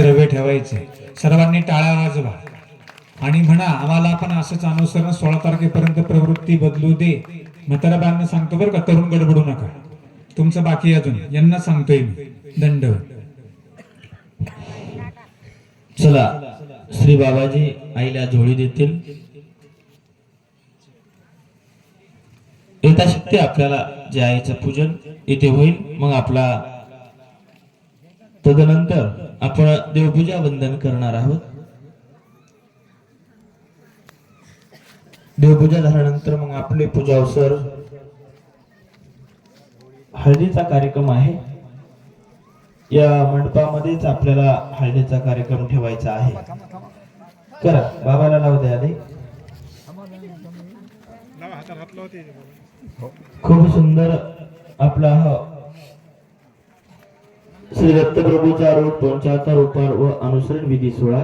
द्रव्य ठेवायचे. सर्वांनी टाळ्या वाजवा. आणि म्हणा आम्हाला पण असंच अनुसरण सोळा तारखेपर्यंत प्रवृत्ती बदलू दे. म्हाताराबांना सांगतो बरं का तरुण गडबडू नका. तुमचं बाकी अजून. यांना सांगतोय मी. दंड. चला श्री बाबाजी आईला झोळी देतील. यथाशक्ती आपल्याला जे आईचं पूजन इथे होईल. मग आपला तदनंतर आपण देवपूजा वंदन करणार आहोत. देवपूजा झाल्यानंतर मग आपले पूजा अवसर हळदीचा कार्यक्रम आहे. या मंडपामध्येच आपल्याला हळदीचा कार्यक्रम ठेवायचा आहे. करा बाबाला लावू द्या आधी. खूप सुंदर आपला हा श्री दत्तप्रभूचा रूप पंचाहत्तर उपार व अनुसरण विधी सोहळा.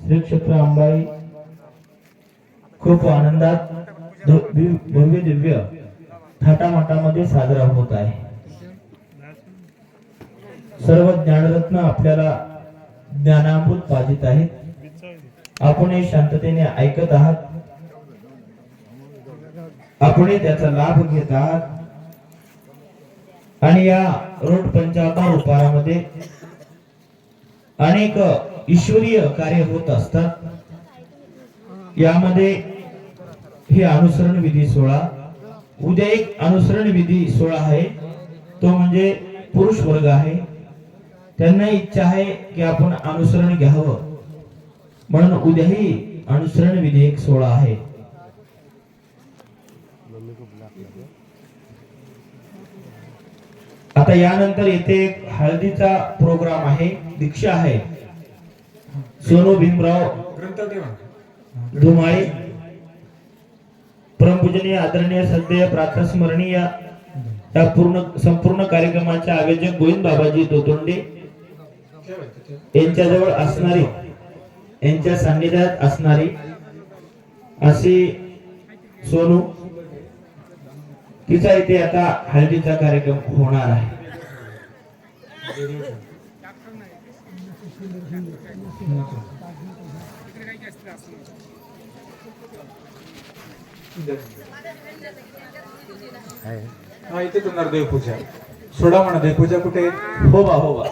श्री क्षेत्र अंबाई खूप आनंदात भव्य दिव्य थाटामाटामध्ये साजरा होत आहे. सर्व ज्ञानरत्न आपल्याला ज्ञानामृत पाजित आहेत. आपण हे शांततेने ऐकत आहात. आपण त्याचा लाभ घेत आहात. आणि या रोड पंचावता उपारामध्ये अनेक ईश्वरीय कार्य होत असतात. यामध्ये हे अनुसरण विधी सोहळा उद्या एक अनुसरण विधी सोहळा आहे. तो म्हणजे पुरुष वर्ग आहे. त्यांना इच्छा आहे की आपण अनुसरण घ्यावं. म्हणून उद्याही अनुसरण विधी एक सोहळा आहे. आता यानंतर येथे एक हळदीचा प्रोग्राम आहे दीक्षा आहे. सोनू भीमराव धुमाळे परमपूजनीय आदरणीय सध्या प्रातस्मरणीय या पूर्ण संपूर्ण कार्यक्रमाचे आयोजक गोविंद बाबाजी दोतोंडे. यांच्याजवळ असणारी यांच्या सान्निध्यात असणारी अशी सोनू तिचा इथे आता हळदीचा कार्यक्रम होणार आहे. हा इथे होणार देवपूजा. सोडा म्हणा देवपूजा कुठे? हो बा हो बा.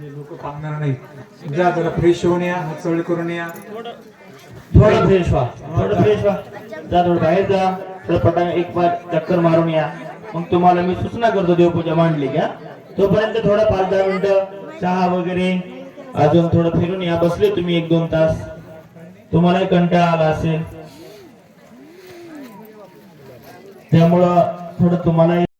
लोक पाहणार नाही जा जरा फ्रेश होऊन या हात चवळ करून या. थोडं फ्रेश व्हा थोडं फ्रेश व्हा. जा थोडं बाहेर जा. पटा एक बार चक्कर मारून या. मग तुम्हाला मी सूचना करतो देवपूजा मांडली का? तोपर्यंत थोडं पाच दहा मिनिटं चहा वगैरे अजून थोडं फिरून या. बसले तुम्ही एक दोन तास. तुम्हालाही कंटाळा आला असेल. त्यामुळं थोडं तुम्हाला